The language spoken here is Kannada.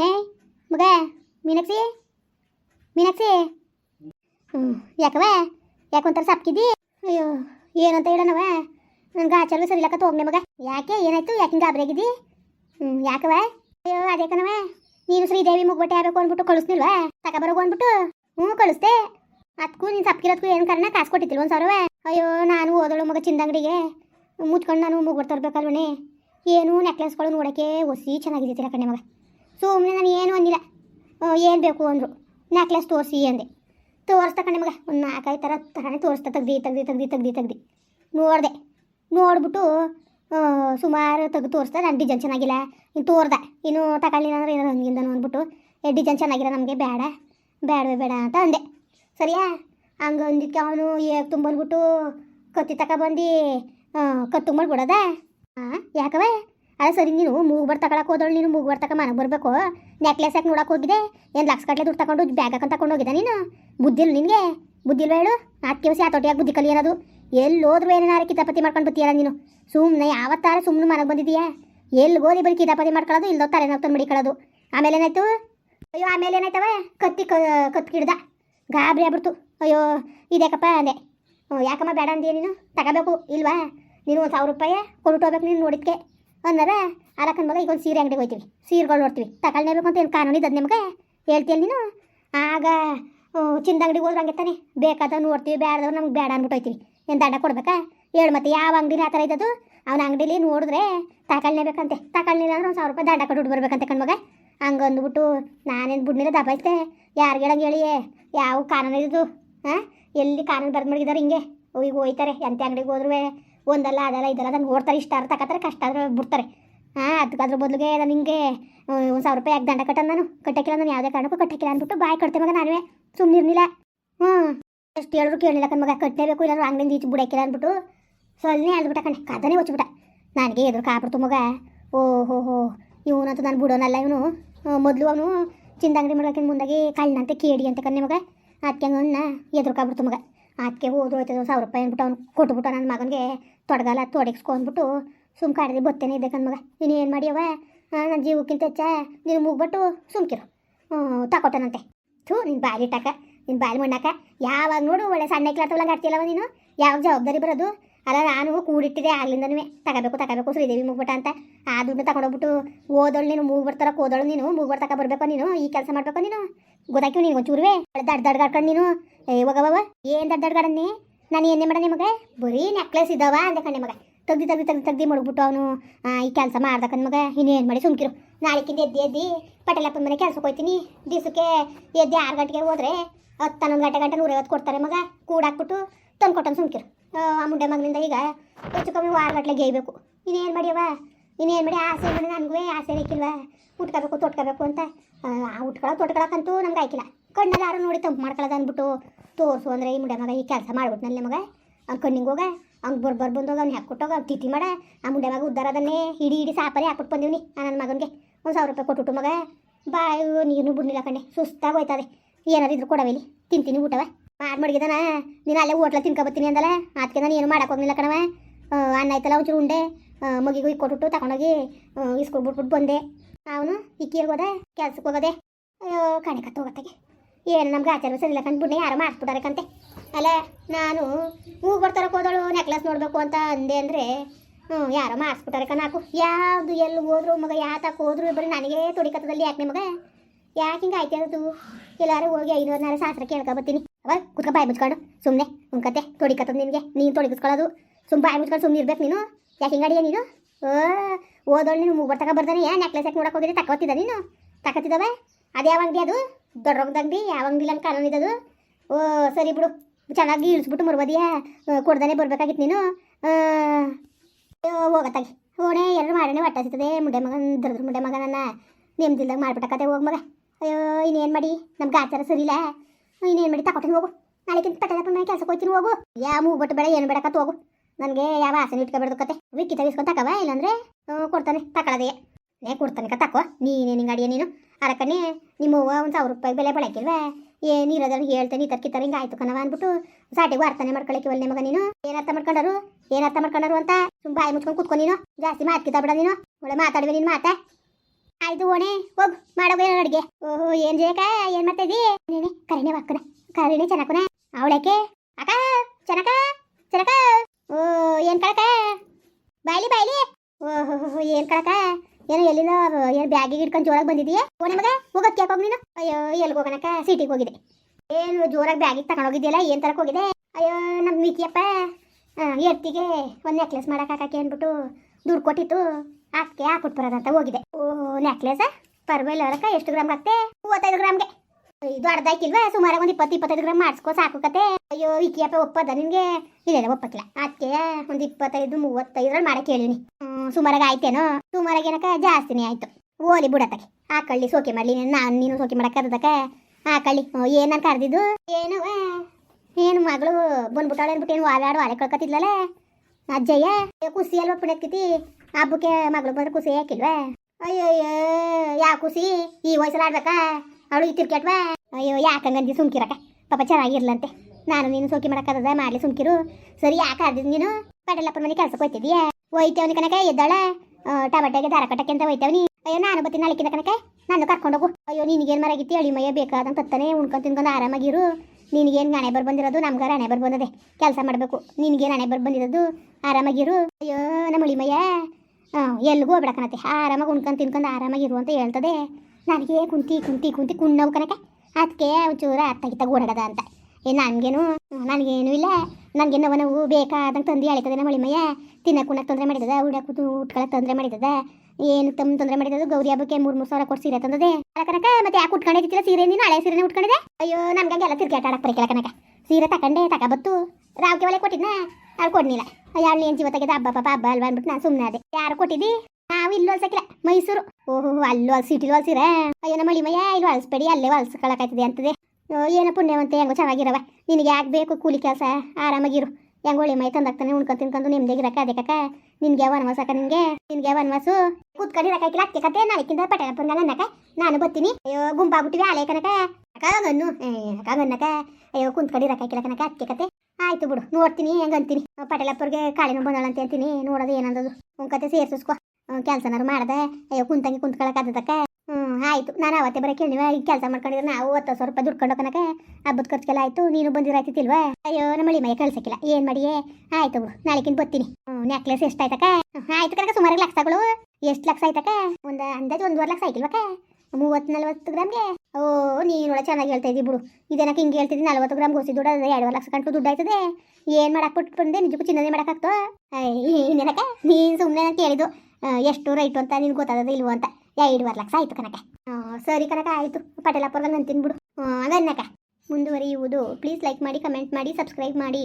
ನೇ ಮಗ, ಮೀನಾಕ್ಷಿ ಮೀನಾಕ್ಷಿ. ಹ್ಞೂ ಯಾಕವ ಯಾಕೊಂಥರ ಸಪ್ಕಿದ್ದಿ ಅಯ್ಯೋ, ಏನಂತ ಹೇಳೋಣವ ನನ್ಗೆ ಆಚಾರವೇ ಸರಿ ಇಲ್ಲಕ್ಕ ಹೋಗ್ನೆ ಮಗ. ಯಾಕೆ, ಏನಾಯ್ತು? ಯಾಕೆ ಗಾಬರಿಯಾಗಿದ್ದಿ? ಹ್ಞೂ ಯಾಕವ ಅಯ್ಯೋ, ಅದೇ ಕಣವ ನೀನು ಶ್ರೀದೇವಿ ಮುಗ್ಬಟ್ಟೆ ಆಗ್ಬೇಕು ಅಂದ್ಬಿಟ್ಟು ಕಳಿಸ್ನಿಲ್ವಾ? ತಗೊಬರೋಗು ಅಂದ್ಬಿಟ್ಟು? ಹ್ಞೂ, ಕಳಿಸ್ದೆ. ಅದಕ್ಕೂ ನೀನು ಸಪ್ಕಿರೋದಕ್ಕೂ ಏನು ಕಾರಣ? ಕಾಸು ಕೊಟ್ಟಿದ್ದಿಲ್ಲ ಒಂದು ಸಾವಿರವ ಅಯ್ಯೋ, ನಾನು ಓದೋಳು ಮಗ ಚಿಂದಂಗಡಿಗೆ ಮುಚ್ಕೊಂಡು ನಾನು ಮುಗ್ಬಿಟ್ಟು ತರ್ಬೇಕಲ್ವನೇ ಏನು ನೆಕ್ಲೆಸ್ಗಳು ನೋಡೋಕ್ಕೆ ಒಸಿ ಚೆನ್ನಾಗಿದ್ದೀರ ಕಣ್ಣೆ ಮಗ. ಸುಮ್ಮನೆ ನಾನು ಏನು ಅಂದಿಲ್ಲ. ಏನು ಬೇಕು ಅಂದರು. ನೆಕ್ಲೆಸ್ ತೋರಿಸಿ ಅಂದೆ. ತೋರಿಸ್ತಾ ನಿಮಗೆ ಮಗ, ಒಂದು ನಾಲ್ಕೈದು ಥರ ತಗೊಂಡೆ ತೋರಿಸ್ತಾ ತೆಗ್ದು ತೆಗ್ದು ತೆಗ್ದು ತೆಗ್ದು ತೆಗ್ದು. ನೋಡಿದೆ. ನೋಡ್ಬಿಟ್ಟು ಸುಮಾರು ತೆಗ್ದು ತೋರಿಸ್ತಾ ನಾನು ಡಿಸೈನ್ ಚೆನ್ನಾಗಿಲ್ಲ. ಇನ್ನು ತೋರ್ದೆ. ಇನ್ನು ತಗೊಳ್ಳಿಲ್ಲ ಅಂದ್ರೆ ಏನೋ ಹಂಗಿಂದ ಅಂದ್ಬಿಟ್ಟು, ಏ ಡಿಸೈನ್ ಚೆನ್ನಾಗಿಲ್ಲ, ನಮಗೆ ಬೇಡ. ಬೇಡವೇ ಬೇಡ ಅಂತ ಅಂದೆ. ಸರಿಯಾ? ಹಂಗೆ ಅಂದಿದ್ದಕ್ಕೆ ಅವನು ಏಕ್ ತುಂಬಂದ್ಬಿಟ್ಟು ಕತ್ತಿ ತಗೊಬಂದು ಕತ್ತು ಮಾಡಿಬಿಡೋದೆ ಹಾಂ ಯಾಕವ ಅಲ್ಲ ಸರಿ, ನೀನು ಮೂಗು ತಗೊಳಕ್ಕೆ ಹೋದಳು ನೀನು ಮೂಗು ಬರ್ತಕ ಮನೆಗೆ ಬರಬೇಕು. ನೆಕ್ಲೆಸ್ ಯಾಕೆ ನೋಡಕ್ಕೆ ಹೋಗಿದೆ. ಏನು ಲಕ್ಷ ಕಟ್ಲೆ ದುಡ್ಡು ತಗೊಂಡು ಬ್ಯಾಗ್ ಹಾಕೊಂಡು ತಗೊಂಡು ಹೋಗಿದೆ ನೀನು? ಬುದ್ಧಿಲ್ ನಿನಗೆ? ಬುದ್ಧಿಲ್ವ ಹೇಳು? ನಾಲ್ಕು ದಿವಸ ಆತೋಟಿಯಾಗಿ ಬುದ್ಧಿ ಕಲಿಯೋದು ಎಲ್ಲಿ ಹೋದ್ರು ಏನಾರು ಕಿತಾಪತಿ ಮಾಡ್ಕೊಂಡು ಬತ್ತೀಯಲ್ಲ ನೀನು? ಸುಮ್ಮನೆ ಯಾವತ್ತಾರ ಸುಮ್ಮನೆ ಮನೆಗೆ ಬಂದಿದೀಯಾ ಎಲ್ಲಿ ಗೋಲಿ ಬರೀ ಕಿತಾಪತಿ ಮಾಡ್ಕೊಳ್ಳೋದು ಹೋಗ್ತಾರೆ ತಲೆನೋವು ತಂದು ಮಡಿಕೊಳ್ಳೋದು. ಆಮೇಲೆ ಏನಾಯ್ತು? ಅಯ್ಯೋ, ಆಮೇಲೆ ಏನಾಯ್ತವ? ಕತ್ತಿ ಕತ್ತಿ ಕಿಡ್ದ. ಗಾಬರಿ ಆಗ್ಬಿಡ್ತು. ಅಯ್ಯೋ, ಇದೇಕಪ್ಪ ಅಂದೆ. ಯಾಕಮ್ಮ ಬೇಡ ಅಂದೀಯ ನೀನು? ತಗೋಬೇಕು, ಇಲ್ವಾ? ನೀನು ಒಂದು ಸಾವಿರ ರೂಪಾಯಿ ಕೊಟ್ಟು ಹೋಗ್ಬೇಕು ನೀನು ನೋಡಿದ್ಕೆ. ಅನ್ನದ ಅಲಕ್ಕನ ಮಗ ಈಗ ಒಂದು ಸೀರೆ ಅಂಗಡಿಗೆ ಹೋಗ್ತೀವಿ ಸೀರೆಗಳು ನೋಡ್ತೀವಿ. ತಗೊಳ್ನೇಬೇಕು ಅಂತ ಏನು ಕಾನೂನು ಅದು ನಿಮಗೆ? ಹೇಳ್ತೀಯಲ್ಲ ನೀನು? ಆಗ ಚಿಂದ ಅಂಗಡಿಗೆ ಹೋದ್ರೆ ಹಂಗೆ ತಾನೆ. ಬೇಕಾದ ನೋಡ್ತೀವಿ ಬೇಡದವ್ರು ನಮ್ಗೆ ಬೇಡ ಅಂದ್ಬಿಟ್ಟು ಹೋಯ್ತೀವಿ ಏನು ದಂಡ ಕೊಡ್ಬೇಕಾ? ಹೇಳು ಮತ್ತೆ, ಯಾವ ಅಂಗಡಿನ ಆ ಥರ ಇದ್ದದು ಅವನ ಅಂಗಡಿಲಿ ನೋಡಿದ್ರೆ ತಗೊಳ್ನೇಬೇಕಂತೆ ತಗೊಳ್ಲಿಲ್ಲ ಅಂದ್ರೆ ಒಂದು ಸಾವಿರ ರೂಪಾಯಿ ದಂಡ ಕೊಟ್ಟು ಬರ್ಬೇಕಂತೆ ಕಣ್ಮಗ ಹಂಗೆ ಅಂದ್ಬಿಟ್ಟು ನಾನೇನು ಬುಡ್ನಿಲ್ಲ ದಬಾಯ್ತೆ ಯಾರಿಗೆ ಹೇಳಂಗೆ ಹೇಳಿ ಯಾವ ಕಾನೂನು ಇದ್ದು ಹಾಂ ಎಲ್ಲಿ ಕಾನೂನು ಬರ್ದು ಮಡಗಿದಾರೆ ಹಿಂಗೆ? ಈಗ ಹೋಯ್ತಾರೆ ಎಂಥ ಅಂಗಡಿಗೆ ಹೋದ್ರೂ ಒಂದಲ್ಲ, ಅದಲ್ಲ, ಇದಲ್ಲ, ಅದನ್ನು ಓಡ್ತಾರೆ, ಇಷ್ಟ ಅರ್ಥ ಕಷ್ಟ ಆದ್ರೆ ಬಿಡ್ತಾರೆ. ಹಾಂ ಅದಕ್ಕೆ ಅದ್ರ ಬದಲಿಗೆ ನಾನು ಹಿಂಗೆ ಒಂದು ಸಾವಿರ ರೂಪಾಯಿ ಯಾಕೆ ದಂಡ ಕಟ್ಟೋದು ನಾನು? ಕಟ್ಟಕ್ಕಿಲ್ಲ ನಾನು ಯಾವುದೇ ಕಾರಣಕ್ಕೂ ಕಟ್ಟಕ್ಕಿಲ್ಲ ಅಂದ್ಬಿಟ್ಟು ಬಾಯ್ ಕಟ್ತೆ ಮಗ ನಾನೇ ಸುಮ್ಮನೆ ಇರಲಿಲ್ಲ ಹ್ಞೂ. ಎಷ್ಟು ಹೇಳಿದ್ರು ಕೇಳಿಲ್ಲ ಕಣ್ ಮಗ ಕಟ್ಟಲೇಬೇಕು ಇಲ್ಲ ಅಂಗಡಿಯಿಂದ ಈಚೆ ಬಿಡಕ್ಕಿಲ್ಲ ಅಂದ್ಬಿಟ್ಟು. ಸೊಲ್ಲೇ ಹೇಳ್ಬಿಟ್ಟ ಕಣೆ, ಕದನೇ ಹೊಚ್ಬಿಟ್ಟ ನನಗೆ ಎದುರು ಕಾಬಿಡ್ತು ಮಗ. ಓ ಹೋ. ಹೋ ಇವನಂತೂ ನಾನು ಬಿಡೋನಲ್ಲ ಇವನು. ಮೊದಲು ಅವನು ಚಿಂದಂಗಡಿ ಮಾಡೋಕ್ಕಿಂತ ಮುಂದಾಗಿ ಕಳ್ಳನಂತೆ ಕೇಡಿ ಅಂತ ಕಣ್ಣೆ ಮಗ. ಅದಕ್ಕೆ ಅವನ್ನ ಎದುರು ಕಾಬಿಡ್ತು ಮಗ. ಅದಕ್ಕೆ ಓದು ಹೋಯ್ತದ ಸಾವಿರ ರೂಪಾಯಿ ಅಂದ್ಬಿಟ್ಟು ಅವ್ನು ಕೊಟ್ಬಿಟ್ಟು ನನ್ನ ಮಗನಿಗೆ. ತೊಡಗಲ್ಲ ತೊಡಗಿಸ್ಕೊಂಡ್ಬಿಟ್ಟು ಸುಮ್ ಕಾಡಿದ್ರೆ ಬತ್ತೇನೆ ಇದ್ದೆ ಕಣ್ ಮಗ. ನೀನು ಏನು ಮಾಡಿಯವ ನನ್ನ ಜೀವಕ್ಕಿಂತ ಹೆಚ್ಚ ನೀನು ಮುಗ್ಬಿಟ್ಟು ಸುಮ್ಕಿರು. ತಕೊಟ್ಟನಂತೆ. ಥೂ ನಿನ್ನ ಬಾಯಿ ಇಟ್ಟಾಕ ನಿನ್ನ ಬಾಯಿ ಮಣ್ಣಾಕ. ಯಾವಾಗ ನೋಡು ಒಳ್ಳೆ ಸಣ್ಣ ಕ್ಲಾಟೊಳಗೆ ಆಡ್ತಿಲ್ಲವ ನೀನು? ಯಾವಾಗ ಜವಾಬ್ದಾರಿ ಬರೋದು? ಅಲ್ಲ, ನಾನು ಕೂಡಿಟ್ಟಿದೆ ಆಗ್ಲಿಂದನೂ ತಗೋಬೇಕು ತಗೋಬೇಕು, ಶ್ರೀದೇವಿ ಮುಗ್ಬಿಟ್ಟ ಅಂತ. ಆ ದುಡ್ಡು ತಗೊಂಡೋಗ್ಬಿಟ್ಟು ಓದೋಳು ನೀನು ಮೂಗ್ ಬರ್ತಾರ ಓದೋಳು ನೀನು ಮೂಗ್ ಬರ್ತಕ ಬರಬೇಕು ನೀನು? ಈ ಕೆಲಸ ಮಾಡ್ಬೇಕು ನೀನು? ಗೊತ್ತಾಕಿವ್ ನೀನು ಒಂಚೂರುವೆ ದಡ್ ದಡ್ಗಾಡ್ಕೊಂಡು ನೀನು? ಏ ಏನು ದಡ್ಡ ದಡ್ಗಾಡನ್ನಿ ನಾನು ಏನೇ ಮಾಡ ನಿಮಗೆ? ಬರೀ ನೆಕ್ಲೆಸ್ ಇದ್ದಾವ ಅಂದೆ ಕಣ್ಣೆ ಮಗ ತಗ್ದು ತಗ್ದು ತಗ್ದು ತಗ್ದು ಮಡಗ್ಬಿಟ್ಟು ಅವನು ಈ ಕೆಲಸ ಮಾಡ್ದಕ್ಕ ಮಗ ಇನ್ನೇನು ಮಾಡಿ ಸುಮ್ಕಿರು. ನಾಳೆಕಿಂದ ಎದ್ದು ಎದ್ದು ಪಟೇಲಪ್ಪನ ಮನೆ ಕೆಲಸಕ್ಕೆ ಹೋಗ್ತೀನಿ ದಿವಸಕ್ಕೆ ಎದ್ದು ಆರು ಗಂಟೆಗೆ ಹೋದ್ರೆ ಹತ್ತು ಹನ್ನೊಂದು ಗಂಟೆ ಗಂಟೆ ನೂರೈವತ್ತು ಕೊಡ್ತಾರೆ ಮಗ ಕೂಡಾಕ್ಬಿಟ್ಟು ತಂದು ಕೊಟ್ಟನು ಸುಮ್ಕಿರು. ಆ ಮುಂಡೆ ಮಗನಿಂದ ಈಗ ಹೆಚ್ಚು ಕಮ್ಮಿ ವಾರ ಗಂಟ್ಲೆ ಗೇಯ್ಬೇಕು. ಇನ್ನೇನು ಮಾಡ್ಯವ ಇನ್ನೇನು ಮಾಡಿ ಆಸೆ ಮಾಡಿ ನನಗೂ ಆಸೆ ಬೇಕಿಲ್ವಾ? ಉಟ್ಕೋಬೇಕು, ತೊಟ್ಕೋಬೇಕು ಅಂತ. ಉಟ್ಕೊಳ್ಳೋ ತೊಟ್ಕೊಳಕ್ಕಂತೂ ನಮ್ಗೆ ಆಯ್ಕಿಲ್ಲ. ಕಣ್ಣಲ್ಲಿ ಯಾರು ನೋಡಿ ತಂಪು ಮಾಡ್ಕೊಳ್ಳೋದು ಅಂದ್ಬಿಟ್ಟು ತೋರಿಸು ಅಂದರೆ ಈ ಮುಂಡೆ ಮಗ ಈ ಕೆಲಸ ಮಾಡ್ಬಿಟ್ನಲ್ಲೇ ಮಗ. ಅವ್ನು ಕಣ್ಣಿಗೆ ಹೋಗ, ಅವ್ನು ಬರ್ ಬರ್ ಬಂದೋಗ ಅವ್ನು ಹಾಕ್ಕೊಟ್ಟೋಗ ಅವ್ನು ತಿಥಿ ಮಾಡ. ಆ ಮುಂಡೆ ಮಗ ಉದ್ದಾರ ಅದನ್ನೇ ಹಿಡಿ ಹಿಡಿ ಸಾಪರಿ ಹಾಕ್ಬಿಟ್ಟು ಬಂದೀವಿ ನನ್ನ ಮಗನಿಗೆ. ಒಂದು ಸಾವಿರ ರೂಪಾಯಿ ಕೊಟ್ಟು ಮಗ. ಬಾಯ್ ನೀನು ಬಿಡ್ಲಿಲ್ಲ ಕಣ್ಣೆ, ಸುಸ್ತಾಗಿ ಹೋಯ್ತದೆ. ಏನಾದ್ರು ಇದ್ರು ಕೊಡವೇಲಿ ತಿಂತೀನಿ ಊಟವ. ಮಾಡಿ ಮಡಗಿದಾನ ನೀನು ಅಲ್ಲೇ ಹೋಟ್ಲ ತಿನ್ಕೊಬತ್ತೀನಿ ಅಂದಲ್ಲ ಅದಕ್ಕೆ ನಾನು ಏನು ಮಾಡಕ್ಕೆ ಹೋಗಿಲ್ಲ ಕಣವ. ಅನ್ನ ಆಯ್ತಲ್ಲ ಒಂಚೂರು ಉಂಡೆ. ಮಗಿಗೂ ಈಗ ಕೊಟ್ಬಿಟ್ಟು ತಗೊಂಡೋಗಿ ಇಸ್ಕೊಟ್ಬಿಟ್ಬಿಟ್ಟು ಬಂದೆ. ಅವನು ಇಕ್ಕಿರ್ಬೋದೆ ಕೆಲ್ಸಕ್ಕೆ ಹೋಗೋದೆ. ಅಯ್ಯೋ, ಕಣೆ ಕತ್ತ ಹೋಗತ್ತಾಗೆ ಏನು ನಮ್ಗೆ ಆಚಾರ ಸರಿಲ್ಲ ಕಂಡು ಯಾರೋ ಮಾಡಿಸ್ಬಿಟ್ಟಾರೆ ಕಂತೆ. ಅಲ್ಲ ನಾನು ಹೂ ಬರ್ತಾರಕ್ಕೆ ಹೋದಳು ನೆಕ್ಲೆಸ್ ನೋಡಬೇಕು ಅಂತ ಅಂದೆ ಅಂದರೆ ಹ್ಞೂ ಯಾರೋ ಮಾಡಿಸ್ಬಿಟ್ಟಾರೆ ನಾಕು ಯಾವುದು ಎಲ್ಲಿ ಹೋದ್ರು ಮಗ ಯಾತಕ್ಕೆ ಹೋದ್ರು, ಬರೀ ನನಗೆ ತೊಡಿಕತ್ತದಲ್ಲಿ ಯಾಕೆ ನಿಮಗೆ? ಯಾಕೆ ಹಿಂಗೆ ಆಯ್ತು ಅದು? ಎಲ್ಲಾರು ಹೋಗಿ ಐನೂರನಾರು ಶಾಸ್ತ್ರ ಕೇಳ್ಕೊಬತ್ತೀನಿ ಅವ, ಕುತ್ಕ, ಬಾಯಿ ಮುಚ್ಕೊಂಡು. ಸುಮ್ಮನೆ ಉಂಕತ್ತೆ ತೊಡಿಕತ್ತದ ನಿನಗೆ, ನೀನು ತೊಡಗಿಸ್ಕೊಳ್ಳೋದು ಸುಮ್ಮ ಬಾಯಿ ಮುಚ್ಕೊಂಡು ಸುಮ್ಮನೆ ಇರ್ಬೇಕು ನೀನು. ಯಾಕೆ ಅಡಿಯ ನೀನು? ಓದೋಳು ನೀನು ಮೂಗು ಬರ್ತಕ ಬರ್ತಾನೆ ಯಾ ನೆಕ್ಲೆಸ್ ಯಾಕೆ ನೋಡಕ್ಕೆ ಹೋಗಿದ್ರೆ ತಕೊತ್ತಿದ್ದ ನೀನು? ತಕೋತಿದ್ದವ ಅದು ಯಾವ ಅಂಗಡಿ ಅದು? ದೊಡ್ಡ ರೊಕ್ಕದ ಅಂಗಡಿ ಯಾವ ಅಂಗಡಿ ಅಂತ ಕಾನೂನು ಇದ್ದದು ಓ, ಸರಿ ಬಿಡು. ಚೆನ್ನಾಗಿ ಇಳಿಸ್ಬಿಟ್ಟು ಮರ್ಬೋದಿಯಾ ಕೊಡ್ದಾನೆ ಬರ್ಬೇಕಾಗಿತ್ತು ನೀನು. ಹೋಗತ್ತಾಗಿ ಓಣೆ ಎಲ್ಲರೂ ಮಾಡೋಣ ಹೊಟ್ಟೆ ಹಸಿತದೆ. ಮುಂಡೆ ಮಗನ, ದರ್ದ್ರ ಮುಂಡೆ ಮಗ ನನ್ನ ನೆಮ್ಮದಿಲ್ದಾಗ ಹೋಗಿ ಮಗ. ಅಯ್ಯೋ, ಇನ್ನೇನು ಮಾಡಿ? ನಮ್ಗೆ ಆಚಾರ ಸರಿಲ್ಲ ಇನ್ನೇನು ಮಾಡಿ? ತಕೊಟ್ಟಿನ ಹೋಗು. ನಾಳೆಕಿಂತ ತಗೊಳಪ್ಪ ಮನೆ ಕೆಲಸಕ್ಕೆ ಹೋಗ್ತೀನಿ ಹೋಗು. ಯಾವ ಮೂಗು ಬಟ್ಟು ಬೇಡ ಏನು ಬೇಡಕತ್ತ ಹೋಗು. ನನಗೆ ಯಾವ ಆಸನ ಇಟ್ಕೊಬೇಡ್ದು ಕತೆ. ವಿಕ್ಕಿ ತೆಗಿಸ್ಕೊಂಡು ತಕವ, ಇಲ್ಲಾಂದ್ರೆ ಕೊಡ್ತಾನೆ. ತಗೊಳ್ಳೋದೇ ಏ ಕೊಡ್ತಾನೆ ಕ ತಕೋ. ನೀನೇ ನಿಂಗೆ ಅಡಿಯ ನೀನು? ಅರಕನೆ ನಿಮ್ಮ ಅವ್ವ ಒಂದು ಸಾವಿರ ರೂಪಾಯಿ ಬೆಲೆ ಬಳಕಿಲ್ವಾ ಏನು ಇರೋದನ್ನ ಹೇಳ್ತೇನೆ ಈ ತರ್ಕಿತಾರೆ ಹಿಂಗೆ ಆಯ್ತು ಕಣವ ಅಂದ್ಬಿಟ್ಟು ಸಾಟಿಗೂ ಅರ್ಥನೆ ಮಾಡ್ಕೊಳಕ್ಕೆ ಒಳ್ಳೆ ಮಗ ನೀನು? ಏನು ಅರ್ಥ ಮಾಡ್ಕೊಂಡರು? ಏನು ಅರ್ಥ ಮಾಡ್ಕೊಂಡರು ಅಂತ? ತುಂಬ ಬಾಯಿ ಮುಚ್ಕೊಂಡು ಕೂತ್ಕೊ ನೀನು. ಜಾಸ್ತಿ ಮಾತ್ಕಿತ ಬಿಡ ನೀನು. ಒಳ್ಳೆ ಮಾತಾಡುವೆ ನೀನು ಮಾತಾ. ಆಯ್ತು ಓಣೆ, ಹೋಗ್, ಮಾಡೋಗ ಅಡ್ಗೆ. ಓಹೋ, ಏನ್ ಜೇಕ ಏನ್ ಮಾಡ್ತಾ ಇದೀ ನೀನೆ ಕರಿಣೆ ಹಾಕನ ಕರಿಣೆ ಅವಳಕ್ಕೆ ಅಕ್ಕ ಚೆನ್ನಕ ಚೆನ್ನಕ ಓ, ಏನ್ ಕಳಕ ಬಾಯ್ಲಿ ಬಾಯ್ಲಿ. ಓಹೋ, ಏನ್ ಕಳಕ ಏನೋ ಎಲ್ಲಿಂದ ಏನು ಬ್ಯಾಗಿಗೆ ಇಟ್ಕೊಂಡು ಜೋರಾಗಿ ಬಂದಿದ್ಯಾ? ಓ ನಿಮಗ? ಹೋಗಕ್ಕೆ ಯಾಕೆ ಹೋಗಿ ಅಯ್ಯೋ ಎಲ್ಲಿಗೆ ಹೋಗೋಣಕ್ಕ? ಸಿಟಿಗೆ ಹೋಗಿದೆ ಏನು ಜೋರಾಗಿ ಬ್ಯಾಗಿಗೆ ತಗೊಂಡೋಗಿದ್ಯಲ್ಲ ಏನು ತರಕ್ಕೆ ಹೋಗಿದೆ ಅಯ್ಯೋ ನಮ್ಮ ಮಿತಿಯಪ್ಪ ಎತ್ತಿಗೆ ಒಂದು ನೆಕ್ಲೆಸ್ ಮಾಡಕ್ಕೆ ಹಾಕಕ್ಕೆ ಅಂದ್ಬಿಟ್ಟು ದುಡ್ಡು ಕೊಟ್ಟಿತ್ತು. ಅದಕ್ಕೆ ಹಾಕ್ಬಿಟ್ಟು ಬರೋದಂತ ಹೋಗಿದೆ ಓ ನೆಕ್ಲೆಸ್ ಪರವಾಗಿಲ್ಲ ಅವರಕ್ಕ, ಎಷ್ಟು ಗ್ರಾಮ್ ಹಾಕ್ತೆ? ಮೂವತ್ತೈದು ಗ್ರಾಮ್ಗೆ. ಇದು ಅರ್ಧಾಕಿಲ್ವಾ ಸುಮಾರು ಒಂದು ಇಪ್ಪತ್ತು, ಇಪ್ಪತ್ತೈದು ಗ್ರಾಮ್ ಮಾಡಿಸ್ಕೋ, ಸಾಕು ಕತೆ. ಅಯ್ಯೋ ವಿಕಿಯಪ್ಪ ಒಪ್ಪದ ನಿನಗೆ? ಇಲ್ಲ ಒಪ್ಪಕ್ಕಿಲ್ಲ. ಅದಕ್ಕೆ ಒಂದು ಇಪ್ಪತ್ತೈದು ಮೂವತ್ತೈದರಲ್ಲಿ ಮಾಡಕ್ಕೆ ಹೇಳಿನಿ. ಸುಮಾರಾಗಿ ಆಯ್ತೇನೋ? ಸುಮಾರಾಗಿ ಏನಕ ಜಾಸ್ತಿನೇ ಆಯ್ತು. ಓಲಿ ಬಿಡತ್ತಕ್ಕೆ ಕಳ್ಳಿ ಸೋಕೆ ಮಾಡ್ಲಿ. ನಾನು, ನೀನು ಸೋಕೆ ಮಾಡಕ್ಕೆ ಆ ಕಳ್ಳಿ. ಏನು ನಾನು ಕರೆದಿದ್ದು? ಏನು ಏನು ಮಗಳು ಬಂದ್ಬಿಟ್ಟಾಳೆ ಅಂದ್ಬಿಟ್ಟು ಏನು ವಾಲಾಡು ವಾಲೆ ಕಳ್ಕೊತಿದ್ಲಲ್ಲ? ಅಜ್ಜಯ್ಯ ಖುಷಿ ಅಲ್ವಾ ಪುಣ್ಯತ್ಕಿತಿ ಹಬ್ಬಕ್ಕೆ ಮಗಳು ಬಂದ್ರೆ ಖುಷಿ ಯಾಕಿಲ್ವಾ ಅಯ್ಯೋ ಯಾವ ಖುಷಿ ಈ ವಯಸ್ಸಲ್ಲಿ ಆಡ್ಬೇಕಾ? ಅವಳು ಈ ತಿರ್ಕೆಟ್ವಾ ಅಯ್ಯೋ ಯಾಕಂಗಂದಿ ಸುಮ್ಕಿರಕ್ಕ? ಪಾಪ ಚೆನ್ನಾಗಿರ್ಲಂತೆ. ನಾನು ನೀನು ಸೋಕಿ ಮಾಡಕ್ಕದ ಮಾಡ್ಲಿ ಸುಮ್ಕಿರು. ಸರಿ, ಯಾಕೆ ಅದ್ ನೀನು? ಪಟೇಲಪ್ಪನ ಮನೆ ಕೆಲ್ಸಕ್ಕೆ ಹೋಯ್ತಿದೀಯ? ಹೋಯ್ತೇವನಿ ಕನಕ ಎದ್ದಾಳ. ಟಮಾಟೆಗೆ ದಾರ ಕಟ್ಟಕ್ಕೆ ಅಂತ ಹೋಯ್ತೇವನಿ. ಅಯ್ಯೋ, ನಾನು ಬತ್ತೀನಿ ನಾಳೆಕಿನ ಕನಕ ನಾನು ಕರ್ಕೊಂಡೋಗು ಅಯ್ಯೋ, ನಿನಗೇನು ಮರಗಿತ್ತು ಅಳಿ ಮಯ್ಯ ಬೇಕಾದಂಗೆ ತತ್ತಾನೆ ಉಣ್ಕೊಂಡು ತಿನ್ಕೊಂಡು ಆರಾಮಾಗಿರು. ನಿನಗೇನು ಹಣೆ ಬರ್ ಬಂದಿರೋದು? ನಮ್ಗಾರ ಹಣೆ ಬರ್ ಬಂದದೆ. ಕೆಲಸ ಮಾಡಬೇಕು. ನಿನಗೇನು ಹಣೆ ಬರ್ ಬಂದಿರೋದು? ಆರಾಮಾಗಿರು. ಅಯ್ಯೋ, ನಮ್ಮ ಅಳಿಮಯ್ಯ. ಹಾಂ ಎಲ್ಲಿಗೂ ಹೋಗ್ಬಿಡಕನತ್ತೆ ಆರಾಮಾಗಿ ಉಣ್ಕೊಂಡು ತಿನ್ಕೊಂಡು ಆರಾಮಾಗಿರು ಅಂತ ಹೇಳ್ತದೆ. ನನಗೆ ಕುಂತಿ ಕುಂತಿ ಕುಂತಿ ಕುಣ್ಣವು ಕನಕ ಅದಕ್ಕೆ ಒಂಚೂರ ಅತ್ತಾಗಿತ್ತ ಓಡಾಡದ ಅಂತ. ಏ, ನನಗೇನು ನನಗೇನು ಇಲ್ಲ. ನನಗೆ ನೋವು ನೋವು ಬೇಕಾದಂಗೆ ತಂದು ಹೇಳ್ತದೆ ನಮ್ಮ ಅಳಿಮಯ್ಯ ತಿನ್ನಕ್ಕೆ ಕುಣಕ್ಕೆ ತೊಂದರೆ ಮಾಡಿದದ ಉಡಕ್ಕೆ ಉಟ್ಕೊಳಕ್ಕೆ ತೊಂದರೆ ಮಾಡಿದದ. ಏನು ತಮ್ಮ ತೊಂದರೆ ಮಾಡಿದದು? ಗೌರಿ ಹಬ್ಬಕ್ಕೆ ಮೂರು ಮೂರು ಸಾವಿರ ಕೊಟ್ಟು ಸೀರೆ ತಂದದೆ. ಕನಕ ಮತ್ತೆ ಯಾಕೆ ಉಟ್ಕೊಂಡಿದ್ದಿಲ್ಲ ಸೀರೆ ನೀನು? ಹಳೆ ಸೀರೆನೇ ಉಟ್ಕೊಂಡಿದೆ ಅಯ್ಯೋ ನಮ್ಗೆ ಎಲ್ಲ ತಿರ್ಗಾಟ ಆಡಕ್ಕೆ ಬರೀಕಲ್ಲ ಕನಕ ಸೀರೆ ತಕೊಂಡೆ ತಗೊಬತ್ತು ರಾವ್ಗೆ ಒಲೆ ಕೊಟ್ಟಿದ್ನ? ಅವ್ರು ಕೊಡ್ನಿಲ್ಲ ಯಾಳು ಏನು ಜೀವ ತೆಗೆದ? ಹಬ್ಬ ಪಾಪ ಹಬ್ಬ ಅಲ್ವಾ ಅಂದ್ಬಿಟ್ಟು ನಾನು ಸುಮ್ಮನೆ ಅದೇ ಯಾರು ಕೊಟ್ಟಿದ್ದಿ? ನಾವು ಇಲ್ಲೂ ಹೊಲ್ಸಕ್ಕಿಲ್ಲ, ಮೈಸೂರು. ಓಹೋ, ಅಲ್ಲೂ ಅಲ್ಸಿ ಸಿಟಿಲಿ ಹೊಲ್ಸಿರ? ಅಯ್ಯೋ, ನಮ್ಮ ಮಳಿಮಯ್ಯ ಇಲ್ಲಿ ಅಲ್ಸ್ಬೇಡಿ ಅಲ್ಲೇ ಹೊಲ್ಸ್ಕೊಳಕಾಯ್ತದೆ ಅಂತದೆ. ಏನೋ ಪುಣ್ಯವಂತೆ, ಹೆಂಗೋ ಚೆನ್ನಾಗಿರವ ನಿನಗೆ ಯಾಕೆ ಬೇಕು ಕೂಲಿ ಕೆಲಸ? ಆರಾಮಾಗಿರು. ಹೆಂಗೋ ಒಳ್ಳೆ ಮೈ ತಂದಾಗ್ತಾನೆ ಉಣ್ಕೊಂಡು ತಿನ್ಕೊಂಡು ನಿಮ್ದಾಗಿರಕ್ಕ ಅದೇ ಕಕ್ಕ ನಿನ್ಗೆ ವನವಾಸ ಅಕ್ಕ ನಿನ್ಗೆ ನಿನ್ಗೆ ವನವಾಸು? ಕೂತ್ಕೊಂಡಿರಕ್ಕಾಗಿಲ್ಲ ಅಕ್ಕೆ ಕತೆ ನಾಳೆಕಿಂದ ಪಟೇಲಪ್ಪನ ಅನ್ನಕ ನಾನು ಬರ್ತೀನಿ. ಅಯ್ಯೋ ಗುಂಪಾಗ್ಬಿಟ್ಟಿವಿ ಆಲೆ ಕನಕ ಅಕ ಗನ್ನು. ಏ ಕುಂತ್ಕೊಂಡು ಅಯ್ಯೋ ಕುಂತ್ಕೊಂಡಿರಕ್ಕಾಗಿಲ್ಲ ಕನಕ ಅಕ್ಕೆ ಕತೆ. ಆಯ್ತು ಬಿಡು, ನೋಡ್ತೀನಿ ಹೆಂಗ್ ಅಂತೀನಿ ಕಾಳಿನ ಬಂದಳಂತೆ ಅಂತೀನಿ, ನೋಡೋದು ಏನಂದದು. ಉನ್ ಕತೆ ಸೇರ್ಸಿಸ್ಕೊ. ಕೆಲಸನಾರು ಮಾಡ್ದೆ. ಅಯ್ಯೋ, ಕುಂತಂಗೆ ಕುಂತ್ಕೊಳಕ್ಕಾದಕ್ಕ ಹ್ಞೂ ಆಯ್ತು. ನಾನು ಅವತ್ತೇ ಬರೋಕೆ ಕೇಳಿ ಈಗ ಕೆಲಸ ಮಾಡ್ಕೊಂಡಿದ್ರೆ ನಾವು ಹತ್ತು ಸಾವಿರ ರೂಪಾಯಿ ದುಡ್ಡು ಕನಕ ಹಬ್ಬದ ಖರ್ಚಿಗೆಲ್ಲ ಆಯ್ತು, ನೀನು ಬಂದಿರಾಯ್ತಿಲ್ವಾ? ಅಯ್ಯೋ, ನಮ್ಮ ಮಳಿ ಮೈ ಕಳ್ಸಕ್ಕಿಲ್ಲ. ಏನು ಮಾಡಿಯೇ? ಆಯ್ತು ಬತ್ತೀನಿ ಬರ್ತೀನಿ. ಹ್ಞೂ ನೆಕ್ಲೆಸ್ ಎಷ್ಟಾಯ್ತಕ್ಕ? ಆಯ್ತು ಕನಕ ಸುಮಾರು ಲಕ್ಷಗಳು ಎಷ್ಟು ಲಕ್ಷ ಆಯ್ತಕ್ಕ? ಒಂದು ಅಂದಾಜು ಒಂದೂವರೆ ಲಕ್ಷ ಆಯ್ತಿಲ್ವಕ್ಕ? ಮೂವತ್ತು ನಲ್ವತ್ತು ಗ್ರಾಮ್ಗೆ? ಓ ನೀನು ಒಳ್ಳೆ ಚೆನ್ನಾಗಿ ಹೇಳ್ತಾ ಇದ್ದಿ ಬಿಡು. ಇದೇನಕ್ಕೆ ಹಿಂಗೆ ಹೇಳ್ತಿದ್ದೀನಿ ನಲ್ವತ್ತು ಗ್ರಾಮ್ ಗೋಸಿ ದುಡ್ಡು ಅದೇ ಎರಡು ಲಕ್ಷ ಕಂಟು ದುಡ್ಡು ಆಯ್ತದೆ. ಏನು ಮಾಡಕ್ಕೆ ಬಂದೆ, ನಿಜಕ್ಕೂ ಚಿನ್ನದೇ ಮಾಡಕ್ಕಾಗ್ತೋ ಇನ್ನೇನಕ್ಕ ನೀನು ಸುಮ್ಮನೆ ಅಂತ ಹೇಳಿದ್ದು ಎಷ್ಟು ರೈಟು ಅಂತ ನಿನ್ಗೆ ಗೊತ್ತಾಗದ ಇಲ್ವೋ ಅಂತ. ಎರಡುವರೆ ಲಕ್ಷ ಆಯ್ತು ಕನಕ ಸರಿ ಕನಕ ಆಯಿತು. ಪಟೇಲಪ್ಪರ್ಗ ನಾನು ತಿನ್ಬಿಡು. ಹಂಗನ್ನಕ ಮುಂದುವರಿಯುವುದು. ಪ್ಲೀಸ್ ಲೈಕ್ ಮಾಡಿ ಕಮೆಂಟ್ ಮಾಡಿ ಸಬ್ಸ್ಕ್ರೈಬ್ ಮಾಡಿ.